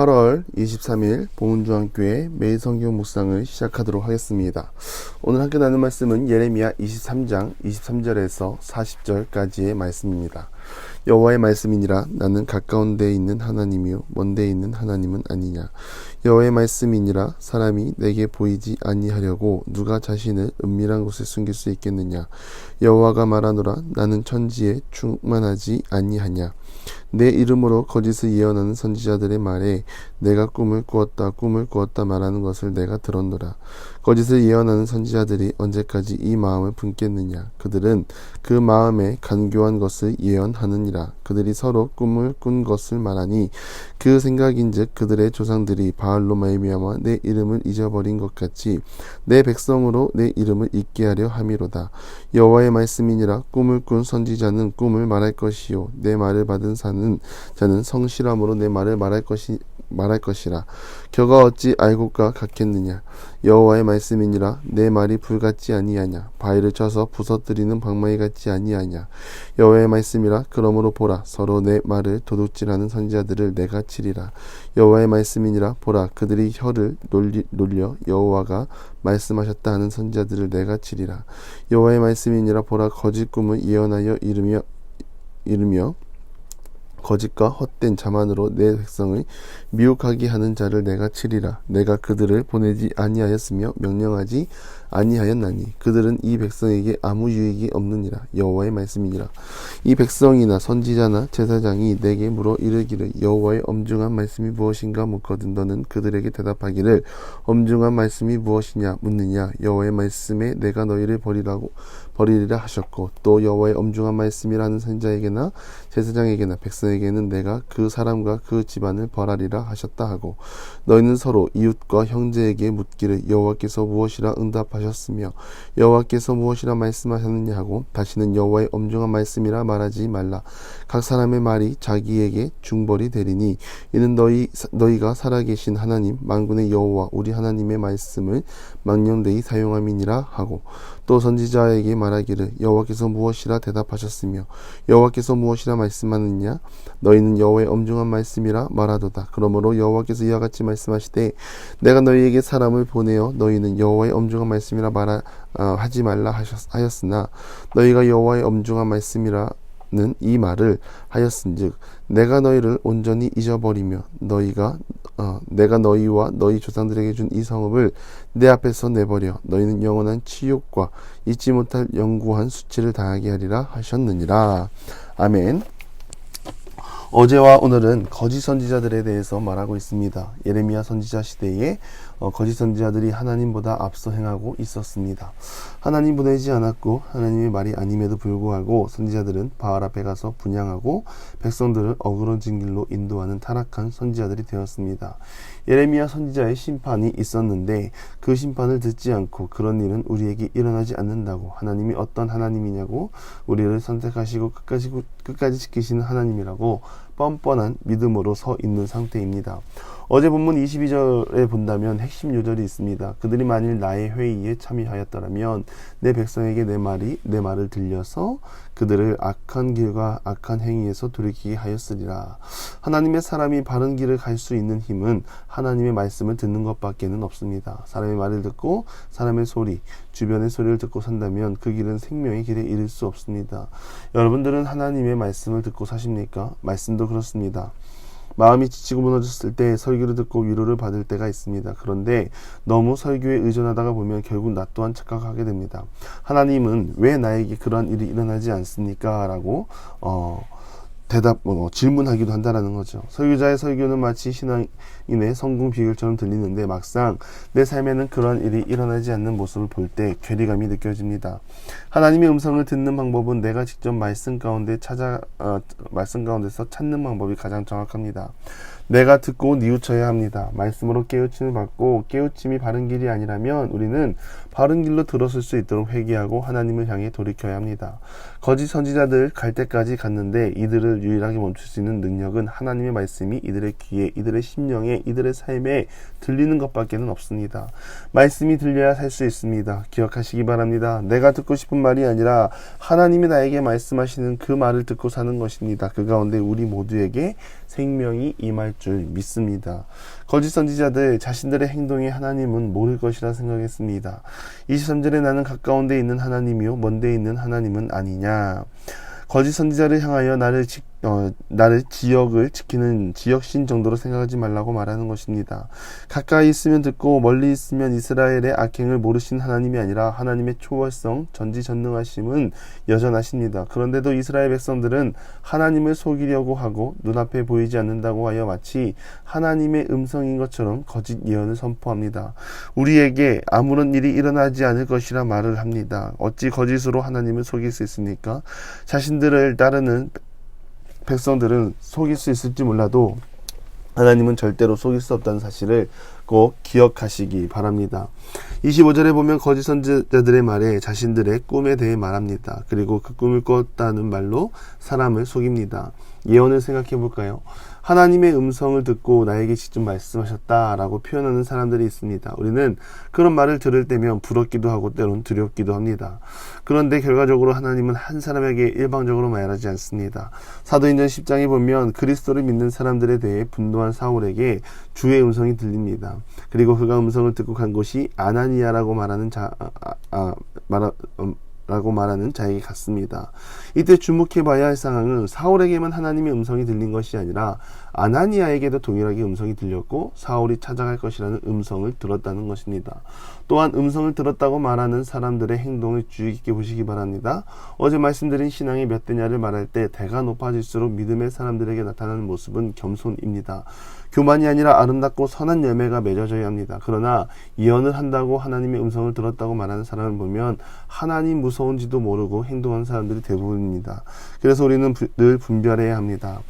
8월 23일 보은중앙교회 매일 성경 묵상을 시작하도록 하겠습니다. 오늘 함께 나눌 말씀은 예레미야 23장 23절에서 40절까지의 말씀입니다. 여호와의 말씀이니라 나는 가까운 데에 있는 하나님이요 먼 데에 있는 하나님은 아니냐 여호와의 말씀이니라 사람이 내게 보이지 아니하려고 누가 자신을 은밀한 곳에 숨길 수 있겠느냐 여호와가 말하노라 나는 천지에 충만하지 아니하냐 내 이름으로 거짓을 예언하는 선지자들의 말에 내가 꿈을 꾸었다 꿈을 꾸었다 말하는 것을 내가 들었노라. 거짓을 예언하는 선지자들이 언제까지 이 마음을 품겠느냐? 그들은 그 마음에 간교한 것을 예언하느니라. 그들이 서로 꿈을 꾼 것을 말하니 그 생각인즉 그들의 조상들이 바알로 말미암아 내 이름을 잊어버린 것 같이 내 백성으로 내 이름을 잊게 하려 함이로다. 여호와의 말씀이니라. 꿈을 꾼 선지자는 꿈을 말할 것이요. 내 말을 받은 사는 자는 성실함으로 내 말을 말할 것이 말할 것이라. 겨가 어찌 알고가 같겠느냐? 여호와의 말씀이니라. 내 말이 불같지 아니하냐? 바위를 쳐서 부서뜨리는 방망이 같지 아니하냐? 여호와의 말씀이라. 그러므로 보라. 서로 내 말을 도둑질하는 선지자들을 내가 치리라. 여호와의 말씀이니라. 보라. 그들이 혀를 놀리, 놀려 여호와가 말씀하셨다 하는 선지자들을 내가 치리라. 여호와의 말씀이니라. 보라. 거짓 꿈을 예언하여 이르며 이르며 거짓과 헛된 자만으로 내 백성을 미혹하게 하는 자를 내가 치리라. 내가 그들을 보내지 아니하였으며 명령하지 아니하였나니 그들은 이 백성에게 아무 유익이 없느니라. 여호와의 말씀이니라. 이 백성이나 선지자나 제사장이 내게 물어 이르기를 여호와의 엄중한 말씀이 무엇인가 묻거든 너는 그들에게 대답하기를 엄중한 말씀이 무엇이냐 묻느냐 여호와의 말씀에 내가 너희를 버리라고 버리리라 하셨고 또 여호와의 엄중한 말씀이라는 선자에게나 제사장에게나 백성 에게는 내가 그 사람과 그 집안을 벌하리라 하셨다 하고 너희는 서로 이웃과 형제에게 묻기를 여호와께서 무엇이라 응답하셨으며 여호와께서 무엇이라 말씀하셨느냐 하고 다시는 여호와의 엄중한 말씀이라 말하지 말라. 각 사람의 말이 자기에게 중벌이 되리니 이는 너희 너희가 살아계신 하나님 만군의 여호와 우리 하나님의 말씀을 망령되이 사용함이니라 하고 또 선지자에게 말하기를 여호와께서 무엇이라 대답하셨으며 여호와께서 무엇이라 말씀하느냐? 너희는 여호와의 엄중한 말씀이라 말하도다. 그러므로 여호와께서 이와 같이 말씀하시되 내가 너희에게 사람을 보내어 너희는 여호와의 엄중한 말씀이라 말하 어, 하지 말라 하셨, 하였으나 너희가 여호와의 엄중한 말씀이라 이 말을 하였은즉 내가 너희를 온전히 잊어버리며 너희가 어, 내가 너희와 너희 조상들에게 준 이 성읍을 내 앞에서 내버려 너희는 영원한 치욕과 잊지 못할 영구한 수치를 당하게 하리라 하셨느니라 아멘. 어제와 오늘은 거짓 선지자들에 대해서 말하고 있습니다. 예레미야 선지자 시대에 어, 거짓 선지자들이 하나님보다 앞서 행하고 있었습니다. 하나님 보내지 않았고 하나님의 말이 아님에도 불구하고 선지자들은 바알 앞에 가서 분양하고 백성들을 어그러진 길로 인도하는 타락한 선지자들이 되었습니다. 예레미야 선지자의 심판이 있었는데 그 심판을 듣지 않고 그런 일은 우리에게 일어나지 않는다고 하나님이 어떤 하나님이냐고 우리를 선택하시고 끝까지 끝까지 지키시는 하나님이라고 뻔뻔한 믿음으로 서 있는 상태입니다. 어제 본문 22절에 본다면 핵심 요절이 있습니다. 그들이 만일 나의 회의에 참여하였더라면 내 백성에게 내 말이 내 말을 들려서 그들을 악한 길과 악한 행위에서 돌이키게 하였으리라. 하나님의 사람이 바른 길을 갈 수 있는 힘은 하나님의 말씀을 듣는 것밖에는 없습니다. 사람의 말을 듣고 사람의 소리, 주변의 소리를 듣고 산다면 그 길은 생명의 길에 이를 수 없습니다. 여러분들은 하나님의 말씀을 듣고 사십니까? 말씀도 그렇습니다. 마음이 지치고 무너졌을 때 설교를 듣고 위로를 받을 때가 있습니다. 그런데 너무 설교에 의존하다가 보면 결국 나 또한 착각하게 됩니다. 하나님은 왜 나에게 그러한 일이 일어나지 않습니까? 라고 어, 대답, 뭐, 질문하기도 한다라는 거죠. 설교자의 설교는 마치 신앙인의 성공 비결처럼 들리는데 막상 내 삶에는 그런 일이 일어나지 않는 모습을 볼 때 괴리감이 느껴집니다. 하나님의 음성을 듣는 방법은 내가 직접 말씀 가운데 찾아, 어, 말씀 가운데서 찾는 방법이 가장 정확합니다. 내가 듣고 뉘우쳐야 합니다. 말씀으로 깨우침을 받고 깨우침이 바른 길이 아니라면 우리는 바른 길로 들어설 수 있도록 회개하고 하나님을 향해 돌이켜야 합니다. 거짓 선지자들 갈 때까지 갔는데 이들을 유일하게 멈출 수 있는 능력은 하나님의 말씀이 이들의 귀에, 이들의 심령에, 이들의 삶에 들리는 것밖에는 없습니다. 말씀이 들려야 살 수 있습니다. 기억하시기 바랍니다. 내가 듣고 싶은 말이 아니라 하나님이 나에게 말씀하시는 그 말을 듣고 사는 것입니다. 그 가운데 우리 모두에게 생명이 임할 줄 믿습니다. 거짓 선지자들 자신들의 행동에 하나님은 모를 것이라 생각했습니다. 23절에 나는 가까운 데 있는 하나님이요 먼데 있는 하나님은 아니냐. 거짓 선지자를 향하여 나를 지, 어, 나를 지역을 지키는 지역신 정도로 생각하지 말라고 말하는 것입니다. 가까이 있으면 듣고 멀리 있으면 이스라엘의 악행을 모르신 하나님이 아니라 하나님의 초월성, 전지전능하심은 여전하십니다. 그런데도 이스라엘 백성들은 하나님을 속이려고 하고 눈앞에 보이지 않는다고 하여 마치 하나님의 음성인 것처럼 거짓 예언을 선포합니다. 우리에게 아무런 일이 일어나지 않을 것이라 말을 합니다. 어찌 거짓으로 하나님을 속일 수 있습니까? 자신들을 따르는 백성들은 속일 수 있을지 몰라도 하나님은 절대로 속일 수 없다는 사실을 꼭 기억하시기 바랍니다. 25절에 보면 거짓 선지자들의 말에 자신들의 꿈에 대해 말합니다. 그리고 그 꿈을 꿨다는 말로 사람을 속입니다. 예언을 생각해 볼까요? 하나님의 음성을 듣고 나에게 직접 말씀하셨다라고 표현하는 사람들이 있습니다. 우리는 그런 말을 들을 때면 부럽기도 하고 때론 두렵기도 합니다. 그런데 결과적으로 하나님은 한 사람에게 일방적으로 말하지 않습니다. 사도인전 10장에 보면 그리스도를 믿는 사람들에 대해 분노한 사울에게 주의 음성이 들립니다. 그리고 그가 음성을 듣고 간 곳이 아나니아라고 말하는 자, 아, 아, 말, 음, 라고 말하는 자에게 갔습니다. 이때 주목해 봐야 할 상황은 사울에게만 하나님의 음성이 들린 것이 아니라 아나니아에게도 동일하게 음성이 들렸고 사울이 찾아갈 것이라는 음성을 들었다는 것입니다. 또한 음성을 들었다고 말하는 사람들의 행동을 주의 깊게 보시기 바랍니다. 어제 말씀드린 신앙이 몇 대냐를 말할 때 대가 높아질수록 믿음의 사람들에게 나타나는 모습은 겸손입니다. 교만이 아니라 아름답고 선한 열매가 맺어져야 합니다. 그러나 예언을 한다고 하나님의 음성을 들었다고 말하는 사람을 보면 하나님 무서 운지도 모르고 행동하는 사람들이 대부분입니다. 그래서 우리는 늘 분별해야 합니다.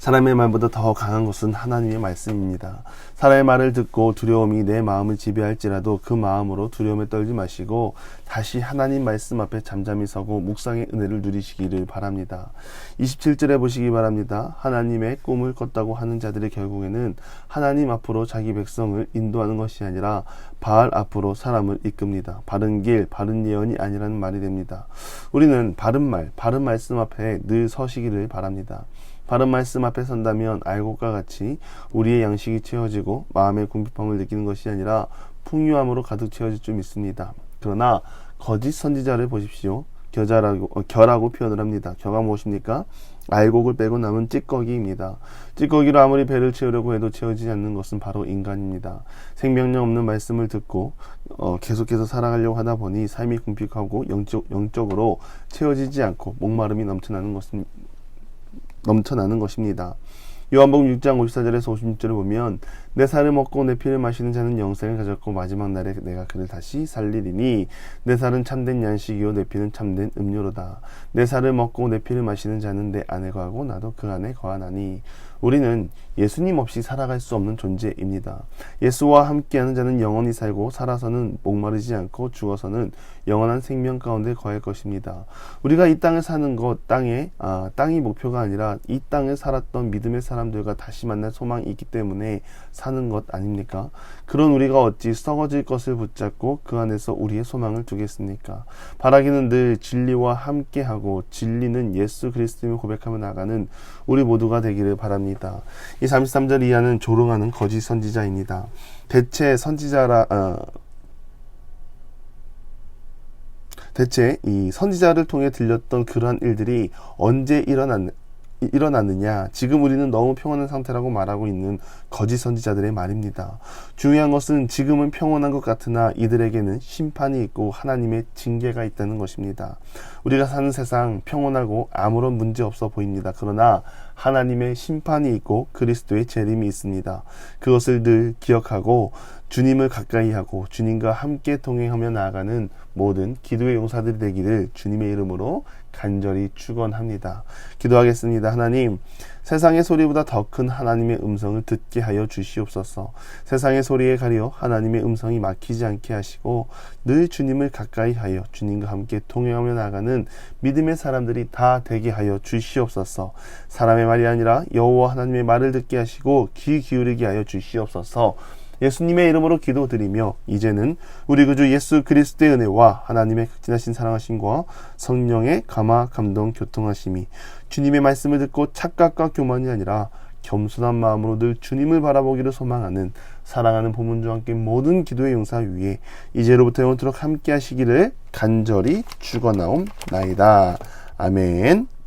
사람의 말보다 더 강한 것은 하나님의 말씀입니다. 사람의 말을 듣고 두려움이 내 마음을 지배할지라도 그 마음으로 두려움에 떨지 마시고 다시 하나님 말씀 앞에 잠잠히 서고 묵상의 은혜를 누리시기를 바랍니다. 27절에 보시기 바랍니다. 하나님의 꿈을 꿨다고 하는 자들의 결국에는 하나님 앞으로 자기 백성을 인도하는 것이 아니라 바알 앞으로 사람을 이끕니다. 바른 길, 바른 예언이 아니라는 말이 됩니다. 우리는 바른 말, 바른 말씀 앞에 늘 서시기를 바랍니다. 바른 말씀 앞에 선다면 알곡과 같이 우리의 양식이 채워지고 마음의 궁핍함을 느끼는 것이 아니라 풍요함으로 가득 채워질 줄 믿습니다. 그러나 거짓 선지자를 보십시오. 겨자라고, 어, 겨라고 표현을 합니다. 겨가 무엇입니까? 알곡을 빼고 남은 찌꺼기입니다. 찌꺼기로 아무리 배를 채우려고 해도 채워지지 않는 것은 바로 인간입니다. 생명력 없는 말씀을 듣고 어, 계속해서 살아가려고 하다 보니 삶이 궁핍하고 영적, 영적으로 채워지지 않고 목마름이 넘쳐나는 것은 넘쳐나는 것입니다. 요한복음 6장 54절에서 56절을 보면 내 살을 먹고 내 피를 마시는 자는 영생을 가졌고 마지막 날에 내가 그를 다시 살리리니 내 살은 참된 양식이요 내 피는 참된 음료로다. 내 살을 먹고 내 피를 마시는 자는 내 안에 거하고 나도 그 안에 거하나니 우리는 예수님 없이 살아갈 수 없는 존재입니다. 예수와 함께하는 자는 영원히 살고 살아서는 목마르지 않고 죽어서는 영원한 생명 가운데 거할 것입니다. 우리가 이 땅에 사는 것, 땅에 아, 땅이 목표가 아니라 이 땅에 살았던 믿음의 사람들과 다시 만날 소망이 있기 때문에 사는 것 아닙니까? 그런 우리가 어찌 썩어질 것을 붙잡고 그 안에서 우리의 소망을 두겠습니까? 바라기는 늘 진리와 함께하고 진리는 예수 그리스도임을 고백하며 나가는 우리 모두가 되기를 바랍니다. 이 33절 이하는 조롱하는 거짓 선지자입니다. 대체 선지자라 어, 대체 이 선지자를 통해 들렸던 그러한 일들이 언제 일어났, 일어났느냐? 지금 우리는 너무 평온한 상태라고 말하고 있는 거짓 선지자들의 말입니다. 중요한 것은 지금은 평온한 것 같으나 이들에게는 심판이 있고 하나님의 징계가 있다는 것입니다. 우리가 사는 세상 평온하고 아무런 문제 없어 보입니다. 그러나 하나님의 심판이 있고 그리스도의 재림이 있습니다. 그것을 늘 기억하고 주님을 가까이 하고 주님과 함께 동행하며 나아가는 모든 기도의 용사들이 되기를 주님의 이름으로 간절히 축원합니다. 기도하겠습니다. 하나님, 세상의 소리보다 더 큰 하나님의 음성을 듣게 하여 주시옵소서. 세상의 소리에 가려 하나님의 음성이 막히지 않게 하시고 늘 주님을 가까이 하여 주님과 함께 통행하며 나가는 믿음의 사람들이 다 되게 하여 주시옵소서. 사람의 말이 아니라 여호와 하나님의 말을 듣게 하시고 귀 기울이게 하여 주시옵소서. 예수님의 이름으로 기도드리며 이제는 우리 구주 예수 그리스도의 은혜와 하나님의 극진하신 사랑하심과 성령의 감화 감동 교통하심이 주님의 말씀을 듣고 착각과 교만이 아니라 겸손한 마음으로 늘 주님을 바라보기를 소망하는 사랑하는 보문주와 함께 모든 기도의 용사 위에 이제로부터 영원토록 함께 하시기를 간절히 축원하옵나이다. 아멘.